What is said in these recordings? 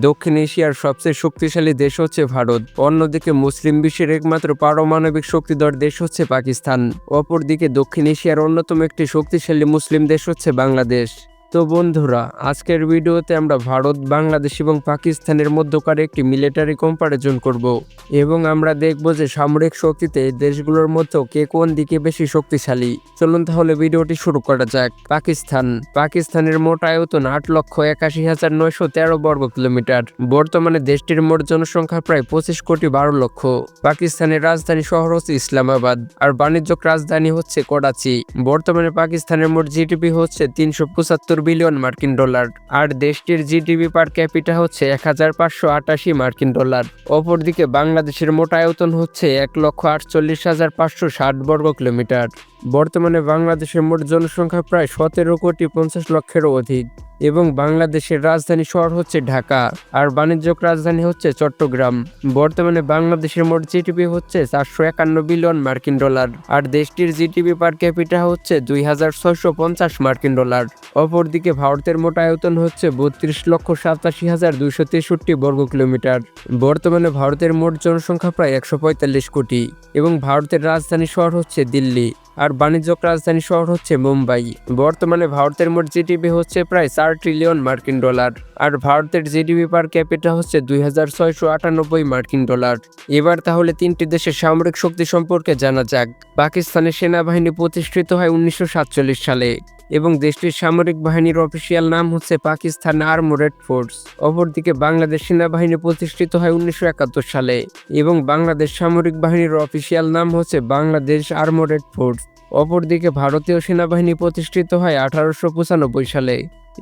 দক্ষিণ এশিয়ার সবচেয়ে শক্তিশালী দেশ হচ্ছে ভারত। অন্যদিকে মুসলিম বিশ্বের একমাত্র পারমাণবিক শক্তিধর দেশ হচ্ছে পাকিস্তান। অপরদিকে দক্ষিণ এশিয়ার অন্যতম একটি শক্তিশালী মুসলিম দেশ হচ্ছে বাংলাদেশ। তো বন্ধুরা, আজকের ভিডিওতে আমরা ভারত, বাংলাদেশ এবং পাকিস্তানের মধ্যকার একটি মিলিটারি কম্পারিজন করব এবং আমরা দেখব যে সামরিক শক্তিতে দেশগুলোর মধ্যে কে কোন দিকে বেশি শক্তিশালী। চলুন তাহলে ভিডিওটি শুরু করা যাক। পাকিস্তান, পাকিস্তানের মোট আয়তন আট লক্ষ একাশি হাজার নয়শো তেরো বর্গ কিলোমিটার। বর্তমানে দেশটির মোট জনসংখ্যা প্রায় পঁচিশ কোটি বারো লক্ষ। পাকিস্তানের রাজধানী শহর হচ্ছে ইসলামাবাদ, আর বাণিজ্যিক রাজধানী হচ্ছে করাচি। বর্তমানে পাকিস্তানের মোট জিডিপি হচ্ছে তিনশো পঁচাত্তর বিলিয়ন মার্কিন ডলার, আর দেশটির জিডিপি পার ক্যাপিটা হচ্ছে এক হাজার পাঁচশো আটাশি মার্কিন ডলার। অপরদিকে বাংলাদেশের মোট আয়তন হচ্ছে এক লক্ষ আটচল্লিশ হাজার পাঁচশো ষাট বর্গ কিলোমিটার বর্তমানে বাংলাদেশের মোট জনসংখ্যা প্রায় সতেরো কোটি পঞ্চাশ লক্ষেরও অধিক এবং বাংলাদেশের রাজধানী শহর হচ্ছে ঢাকা আর বাণিজ্যিক রাজধানী হচ্ছে চট্টগ্রাম। বর্তমানে বাংলাদেশের মোট জিডিপি হচ্ছে চারশো একান্ন বিলিয়ন মার্কিন ডলার আর দেশটির জিডিপি পার ক্যাপিটা হচ্ছে দুই হাজার ছয়শো পঞ্চাশ মার্কিন ডলার। অপরদিকে ভারতের মোট আয়তন হচ্ছে বত্রিশ লক্ষ সাতাশি হাজার দুইশো তেষট্টি বর্গ কিলোমিটার। বর্তমানে ভারতের মোট জনসংখ্যা প্রায় একশো পঁয়তাল্লিশ কোটি এবং ভারতের রাজধানী শহর হচ্ছে দিল্লি। আর বাণিজ্যিক রাজধানী শহর হচ্ছে মুম্বাই। বর্তমানে ভারতের মোট জিডিপি হচ্ছে প্রায় চার ট্রিলিয়ন মার্কিন ডলার, আর ভারতের জিডিপি পার ক্যাপিটা হচ্ছে দুই হাজার ছয়শো আটানব্বই মার্কিন ডলার। এবার তাহলে তিনটি দেশের সামরিক শক্তি সম্পর্কে জানা যাক। পাকিস্তানের সেনাবাহিনী প্রতিষ্ঠিত হয় উনিশশো সাতচল্লিশ সালে। এবং দেশটির সামরিক বাহিনীর অফিসিয়াল নাম হচ্ছে পাকিস্তান আর্মোরেড ফোর্স। অপরদিকে বাংলাদেশ সেনাবাহিনী প্রতিষ্ঠিত হয় উনিশশো একাত্তর সালে এবং বাংলাদেশ সামরিক বাহিনীর অফিসিয়াল নাম হচ্ছে বাংলাদেশ আর্মোরেড ফোর্স। অপরদিকে ভারতীয় সেনাবাহিনী প্রতিষ্ঠিত হয় আঠারোশো পঁচানব্বই সালে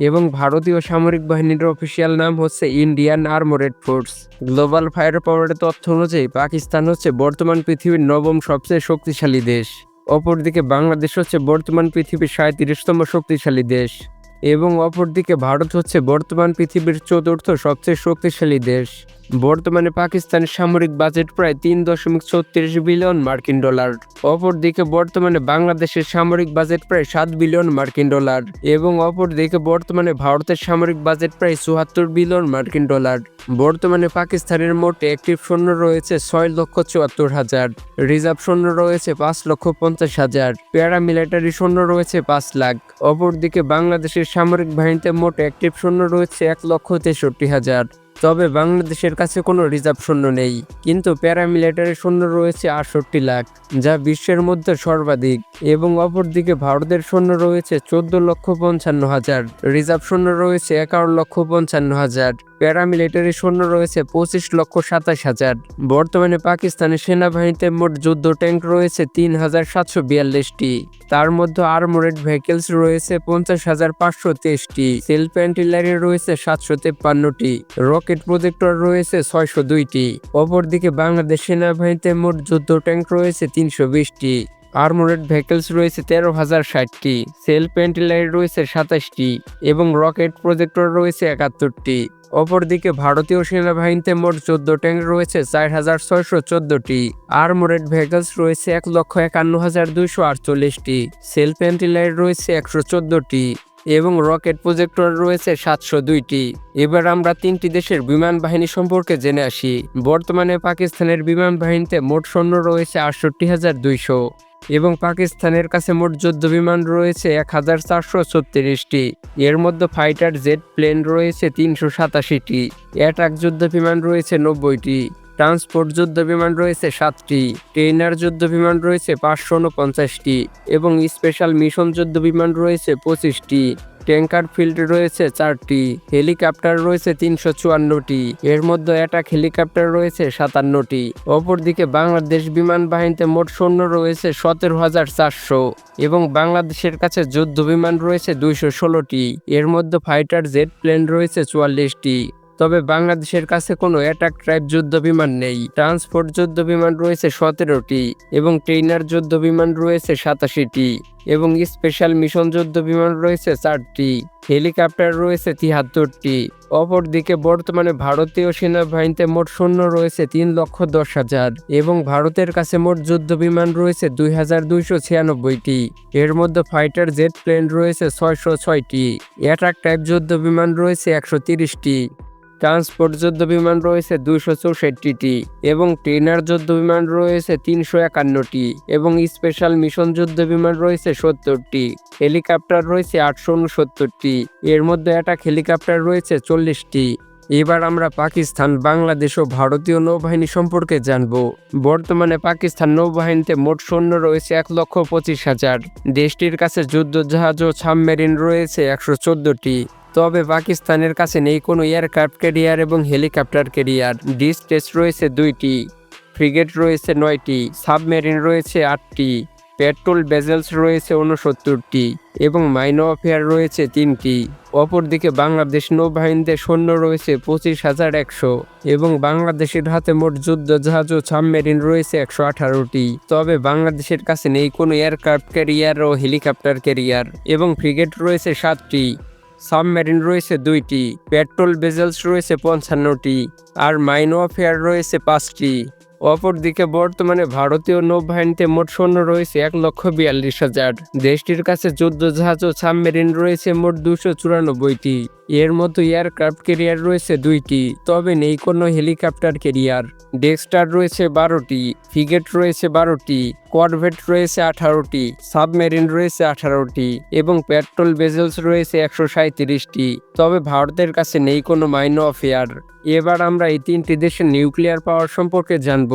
এবং ভারতীয় সামরিক বাহিনীর অফিসিয়াল নাম হচ্ছে Indian armoured force. Global fire পাওয়ারের তথ্য অনুযায়ী পাকিস্তান হচ্ছে বর্তমান পৃথিবীর নবম সবচেয়ে শক্তিশালী দেশ। অপরদিকে বাংলাদেশ হচ্ছে বর্তমান পৃথিবীর সাঁত্রিশতম শক্তিশালী দেশ এবং অপরদিকে ভারত হচ্ছে বর্তমান পৃথিবীর চতুর্থ সবচেয়ে শক্তিশালী দেশ। বর্তমানে পাকিস্তানের সামরিক বাজেট প্রায় তিন দশমিক ছত্রিশ বিলিয়ন মার্কিন ডলার। অপরদিকে বর্তমানে বাংলাদেশের সামরিক বাজেট প্রায় সাত বিলিয়ন মার্কিন ডলার এবং অপরদিকে বর্তমানে ভারতের সামরিক বাজেট প্রায় চুয়াত্তর বিলিয়ন মার্কিন ডলার। বর্তমানে পাকিস্তানের মোট অ্যাক্টিভ সৈন্য রয়েছে ছয় লক্ষ চুয়াত্তর হাজার, রিজার্ভ সৈন্য রয়েছে পাঁচ লক্ষ পঞ্চাশ হাজার, প্যারামিলিটারি সৈন্য রয়েছে পাঁচ লাখ। অপরদিকে বাংলাদেশের সামরিক বাহিনীতে মোট অ্যাক্টিভ সৈন্য রয়েছে এক লক্ষ তেষট্টি হাজার। তবে বাংলাদেশের কাছে কোনো রিজার্ভ সৈন্য নেই। কিন্তু প্যারামিলিটারি সৈন্য রয়েছে আটষট্টি লাখ, যা বিশ্বের মধ্যে সর্বাধিক, এবং অপরদিকে ভারতের সৈন্য রয়েছে চোদ্দ লক্ষ পঞ্চান্ন হাজার, রিজার্ভ সৈন্য রয়েছে এগারো লক্ষ পঞ্চান্ন হাজার। প্যারামিলিটারি সৈন্য রয়েছে পঁচিশ লক্ষ সাতাশ হাজার। বর্তমানে পাকিস্তানের সেনাবাহিনীতে মোট যুদ্ধ ট্যাঙ্ক রয়েছে তিন হাজার সাতশো বিয়াল্লিশটি। তার মধ্যে আর্মোরেড ভেহিকেলস রয়েছে পঞ্চাশ হাজার পাঁচশো তেইশটি। সেলফ অ্যান্টিলারি রয়েছে সাতশো তেপ্পান্নটি। রকেট প্রজেক্টর রয়েছে ছয়শো দুইটি। অপরদিকে বাংলাদেশ সেনাবাহিনীতে মোট যুদ্ধ ট্যাঙ্ক রয়েছে তিনশো বিশটি। আর্মোরেড ভেহিকেলস রয়েছে তেরো হাজার ষাটটি সেলফ অ্যান্টিলারি রয়েছে সাতাশটি এবং রকেট প্রজেক্টর রয়েছে একাত্তরটি। অপরদিকে ভারতীয় সেনাবাহিনীতে মোট চোদ্দ ট্যাঙ্ক রয়েছে চার হাজার ছয়শো চোদ্দটি। আর্মোরেড ভেহিকলস রয়েছে এক লক্ষ একান্ন হাজার দুইশো আটচল্লিশটি সেলফ অ্যান্টিলাইট রয়েছে একশো চোদ্দটি এবং রকেট প্রজেক্টর রয়েছে সাতশো দুইটি। এবার আমরা তিনটি দেশের বিমান বাহিনী সম্পর্কে জেনে আসি। বর্তমানে পাকিস্তানের বিমান বাহিনীতে মোট সৈন্য রয়েছে আটষট্টি হাজার দুইশো। এবং পাকিস্তানের কাছে মোট যুদ্ধ বিমান রয়েছে এক হাজার চারশো ছত্রিশটি। এর মধ্যে ফাইটার জেট প্লেন রয়েছে তিনশো সাতাশিটি। অ্যাটাক যুদ্ধ বিমান রয়েছে নব্বইটি। ট্রান্সপোর্ট যুদ্ধ বিমান রয়েছে সাতটি। ট্রেনার যুদ্ধ বিমান রয়েছে পাঁচশো উনপঞ্চাশটি এবং স্পেশাল মিশন যুদ্ধ বিমান রয়েছে পঁচিশটি। ট্যাঙ্কার ফিল্ড রয়েছে চারটি, হেলিকপ্টার রয়েছে তিনশো চুয়ান্নটি, এর মধ্যে অ্যাটাক হেলিকপ্টার রয়েছে সাতান্নটি। অপরদিকে বাংলাদেশ বিমান বাহিনীতে মোট সৈন্য রয়েছে সতেরো হাজার চারশো এবং বাংলাদেশের কাছে যুদ্ধ বিমান রয়েছে দুইশো ষোলোটি। এর মধ্যে ফাইটার জেট প্লেন রয়েছে চুয়াল্লিশটি। তবে বাংলাদেশের কাছে কোনো অ্যাটাক ট্রাইব যুদ্ধ বিমান নেই। ট্রান্সপোর্ট যুদ্ধ বিমান রয়েছে সতেরোটি এবং ট্রেনার যুদ্ধ বিমান রয়েছে সাতাশিটি এবং স্পেশাল মিশন যুদ্ধ বিমান রয়েছে চারটি। হেলিকপ্টার রয়েছে তিয়াত্তরটি অপরদিকে বর্তমানে ভারতীয় সেনাবাহিনীতে মোট সৈন্য রয়েছে তিন লক্ষ দশ হাজার এবং ভারতের কাছে মোট যুদ্ধ বিমান রয়েছে দুই হাজার দুইশো ছিয়ানব্বইটি। এর মধ্যে ফাইটার জেট প্লেন রয়েছে ছয়শো ছয়টি। অ্যাটাক টাইপ যুদ্ধ বিমান রয়েছে একশো তিরিশটি। ট্রান্সপোর্ট যুদ্ধ বিমান রয়েছে দুইশো চৌষট্টিটি এবং ট্রেনার যুদ্ধ বিমান রয়েছে তিনশো একান্নটি এবং স্পেশাল মিশন যুদ্ধ বিমান রয়েছে সত্তরটি। হেলিকপ্টার রয়েছে আটশো উনসত্তরটি। এর মধ্যে অ্যাটাক হেলিকপ্টার রয়েছে চল্লিশটি। এবার আমরা পাকিস্তান, বাংলাদেশ ও ভারতীয় নৌবাহিনী সম্পর্কে জানব। বর্তমানে পাকিস্তান নৌবাহিনীতে মোট সৈন্য রয়েছে এক লক্ষ পঁচিশ হাজার। দেশটির কাছে যুদ্ধ জাহাজ ও সাবমেরিন রয়েছে একশো চোদ্দটি। তবে পাকিস্তানের কাছে নেই কোনো এয়ারক্রাফট ক্যারিয়ার এবং হেলিকপ্টার ক্যারিয়ার। ডিস টেস্ট রয়েছে দুইটি, ফ্রিগেট রয়েছে নয়টি, সাবমেরিন রয়েছে আটটি, পেট্রোল বেজেলস রয়েছে উনসত্তরটি এবং মাইনো অফেয়ার রয়েছে তিনটি। অপরদিকে বাংলাদেশ নৌবাহিনীতে সৈন্য রয়েছে পঁচিশ হাজার একশো এবং বাংলাদেশের হাতে মোট যুদ্ধ জাহাজ ও সাবমেরিন রয়েছে একশো আঠারোটি। তবে বাংলাদেশের কাছে নেই কোনো এয়ারক্রাফট ক্যারিয়ার ও হেলিকপ্টার ক্যারিয়ার এবং ফ্রিগেট রয়েছে সাতটি। সাবমেরিন রয়েছে দুইটি, পেট্রোল বেজেলস রয়েছে পঞ্চান্নটি, আর মাইনো অফেয়ার রয়েছে পাঁচটি। অপরদিকে বর্তমানে ভারতীয় নৌবাহিনীতে মোট সৈন্য রয়েছে এক লক্ষ বিয়াল্লিশ হাজার। দেশটির কাছে যুদ্ধ জাহাজ ও সাবমেরিন রয়েছে মোট দুশো চুরানব্বইটি। এর মতো এয়ারক্রাফট ক্যারিয়ার রয়েছে দুইটি, তবে নেই কোনো হেলিকপ্টার ক্যারিয়ার। ডেক্সটার রয়েছে বারোটি ফিগেট রয়েছে বারোটি করভেট রয়েছে আঠারোটি, সাবমেরিন রয়েছে আঠারোটি এবং পেট্রোল বেজেলস রয়েছে একশো সাঁত্রিশটি তবে ভারতের কাছে নেই কোনো মাইন অফ এয়ার। এবার আমরা এই তিনটি দেশের নিউক্লিয়ার পাওয়ার সম্পর্কে জানব।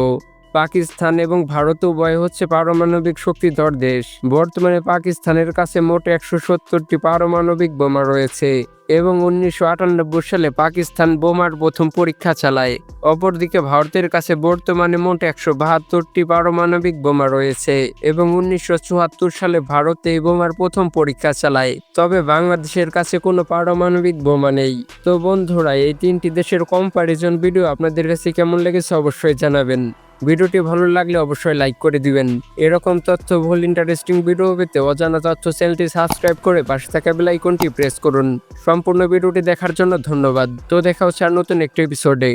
পাকিস্তান এবং ভারত উভয় হচ্ছে পারমাণবিক শক্তিধর দেশ। বর্তমানে পাকিস্তানের কাছে মোট একশো সত্তরটি পারমাণবিক বোমা রয়েছে এবং উনিশশো আটানব্বই সালে পাকিস্তান বোমার প্রথম পরীক্ষা চালায়। অপরদিকে ভারতের কাছে বর্তমানে মোট একশো বাহাত্তরটি পারমাণবিক বোমা রয়েছে এবং উনিশশো চুয়াত্তর সালে ভারত এই বোমার প্রথম পরীক্ষা চালায়। তবে বাংলাদেশের কাছে কোনো পারমাণবিক বোমা নেই। তো বন্ধুরা, এই তিনটি দেশের কম্পারিজন ভিডিও আপনাদের কাছে কেমন লেগেছে অবশ্যই জানাবেন। ভিডিওটি ভালো লাগলে অবশ্যই লাইক করে দিবেন। এরকম তথ্য ভুল ইন্টারেস্টিং ভিডিও পেতে অজানা তথ্য চ্যানেলটি সাবস্ক্রাইব করে পাশে থাকা বেল আইকনটি প্রেস করুন। সম্পূর্ণ ভিডিওটি দেখার জন্য ধন্যবাদ। তো দেখা হচ্ছে আর নতুন একটি এপিসোডে